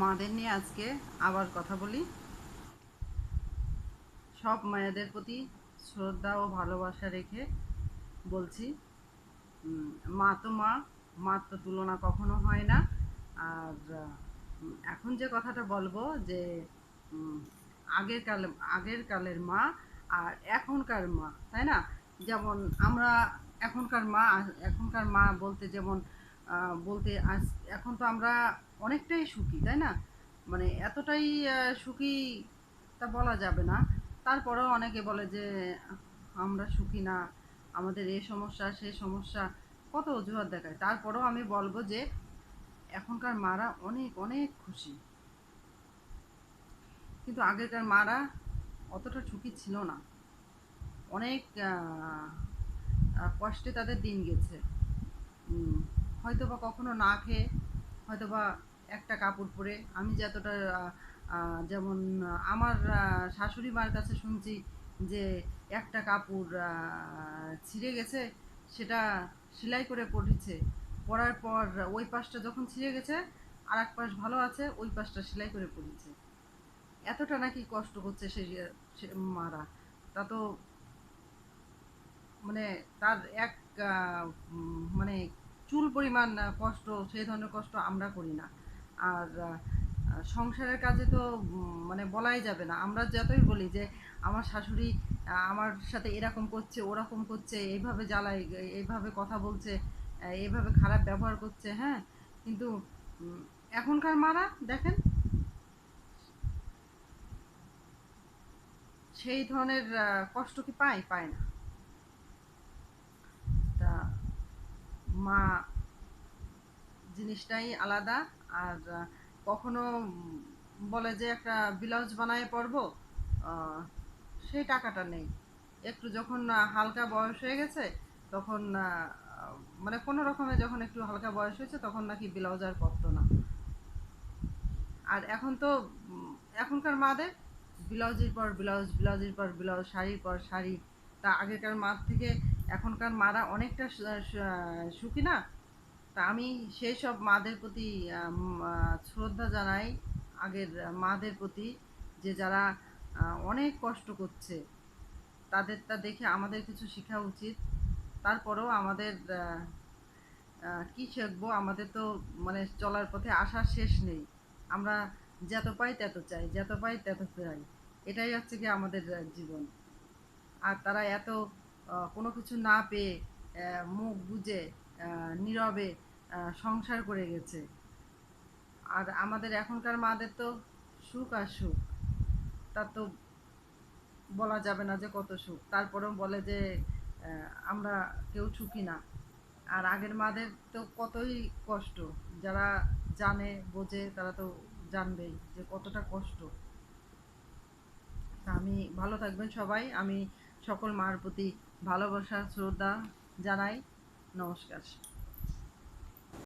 মাদের নিয়ে আজকে আবার কথা বলি। সব মায়েদের প্রতি শ্রদ্ধা ও ভালোবাসা রেখে বলছি মা তো মা, মার তো তুলনা কখনো হয় না। আর এখন যে কথাটা বলব যে আগের কালে, আগের কালের মা আর এখনকার মা, তাই না? যেমন আমরা এখনকার মা এখনকার মা বলতে যেমন বলতে আজ এখন তো আমরা অনেকটাই সুখী, তাই না? মানে এতটাই সুখী তা বলা যাবে না। তারপরেও অনেকে বলে যে, আমরা সুখী না, আমাদের এ সমস্যা, সে সমস্যা। কত অজুহাত দেখায়। তারপরেও আমি বলব যে, এখনকার মারা অনেক অনেক খুশি। কিন্তু আগেকার মারা অতটা সুখী ছিল না। অনেক কষ্টে তাদের দিন গেছে। হয়তো বা কখনো না খেয়ে হয়তো বা একটা কাপড় পরে। আমি যতটা যেমন, আমার শাশুড়ি মার কাছে শুনছি যে একটা কাপড় ছিঁড়ে গেছে, সেটা সেলাই করে পরেছে পরার পর ওই পাশটা যখন ছিঁড়ে গেছে আর এক পাশ ভালো আছে, ওই পাশটা সেলাই করে পরেছে এতটা নাকি কষ্ট সে সে মারা। তা তো মানে তার এক মানে চুল পরিমাণ কষ্ট, সেই ধরনের কষ্ট আমরা করি না। আর সংসারের কাজে তো মানে বলাই যাবে না। আমরা যতই বলি যে, আমার শাশুড়ি আমার সাথে এরকম করছে, ওরকম করছে, এইভাবে জ্বালাই এইভাবে কথা বলছে এইভাবে খারাপ ব্যবহার করছে হ্যাঁ? কিন্তু এখনকার মারা দেখেন, সেই ধরনের কষ্ট কি পায়? পায় না তা মা জিনিসটাই আলাদা আর কখনো বলে যে একটা ব্লাউজ বানায় পরবো সেই টাকাটা নেই। একটু যখন হালকা বয়স হয়ে গেছে, তখন মানে কোনো রকমে যখন একটু হালকা বয়স হয়েছে, তখন নাকি ব্লাউজ আর পরতো না। আর এখন তো এখনকার মাদের ব্লাউজের পর ব্লাউজ, ব্লাউজের পর ব্লাউজ, শাড়ির পর শাড়ি। তা আগেকার মার থেকে এখনকার মারা অনেকটা সুখী না? তা আমি সেই সব মাদের প্রতি শ্রদ্ধা জানাই, আগের মাদের প্রতি, যে যারা অনেক কষ্ট করছে। তাদেরটা দেখে আমাদের কিছু শেখা উচিত। তারপরেও আমাদের কি শিখব আমাদের তো মানে চলার পথে আসার শেষ নেই। আমরা যত পাই তত চাই, যত পাই তত চাই। এটাই হচ্ছে কি আমাদের জীবন। আর তারা এত কোনো কিছু না পেয়ে মুখ আহ, নীরবে সংসার করে গেছে। আর আমাদের এখনকার মাদের তো সুখ আর সুখ। তার তো বলা যাবে না যে কত সুখ। তারপরেও বলে যে আমরা কেউ সুখী না। আর আগের মাদের তো কতই কষ্ট। যারা জানে বোঝে তারা তো জানবেই যে কতটা কষ্ট। তা আমি ভালো থাকবেন সবাই। আমি সকল মার প্রতি ভালোবাসা শ্রদ্ধা জানাই। নমস্কার।